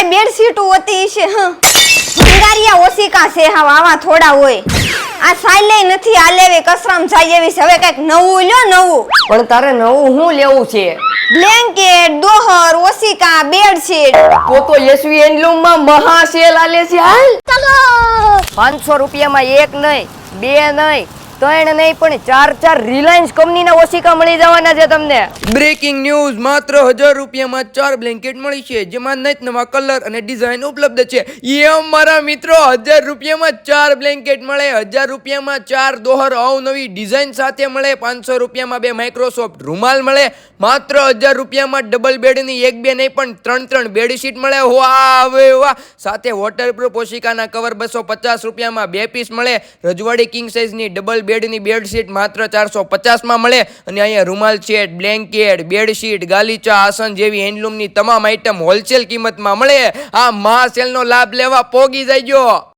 કઈ બેડશીટ હતી છે હ. ભંગારિયા ઓસિકા છે હા આવા થોડા હોય. આ સાયલે નથી આ લેવી કસરામ જાય એવી છે. હવે કંઈક નવું લ્યો નવું. પણ તારે નવું હું લેવું છે? બ્લેન્કેટ દોહર ઓશિકા બેડશીટ તો તો યશવી હેન્ડલૂમમાં મહા સેલ આલે છે હાલ. પાંચસો રૂપિયામાં એક નહીં બે નહીં ત્રણ નહીં, પણ ચાર ચાર રિલાયન્સ કંપનીના ઓશિકા મળી જવાના છે તમને. બ્રેકિંગ ન્યૂઝ માત્ર હજાર રૂપિયામાં ચાર બ્લેન્કેટ મળી છે, જેમાં નત નવા કલર અને ડિઝાઇન ઉપલબ્ધ છે. એ અમારા મિત્રો, હજાર રૂપિયામાં ચાર બ્લેન્કેટ મળે, હજાર રૂપિયામાં ચાર દોહર અવનવી ડિઝાઇન સાથે મળે, પાંચસો રૂપિયામાં બે માઇક્રોસોફ્ટ રૂમાલ મળે, માત્ર હજાર રૂપિયામાં ડબલ બેડની એક બે નહીં, પણ ત્રણ ત્રણ બેડશીટ મળે. વાહ હવે વાહ. સાથે વોટરપ્રૂફ ઓશિકાના કવર બસો પચાસ રૂપિયામાં બે પીસ મળે, રજવાડી કિંગ સાઇઝની ડબલ બેડની બેડશીટ માત્ર ચારસો પચાસમાં મળે અને અહીંયા રૂમાલ સેટ બ્લેન્કેટ, બેડશીટ, ગાલીચા, આસન જેવી હેન્ડલૂમની તમામ આઇટમ હોલસેલ કિંમતમાં મળે. આ મહા સેલનો લાભ લેવા પોગી જાય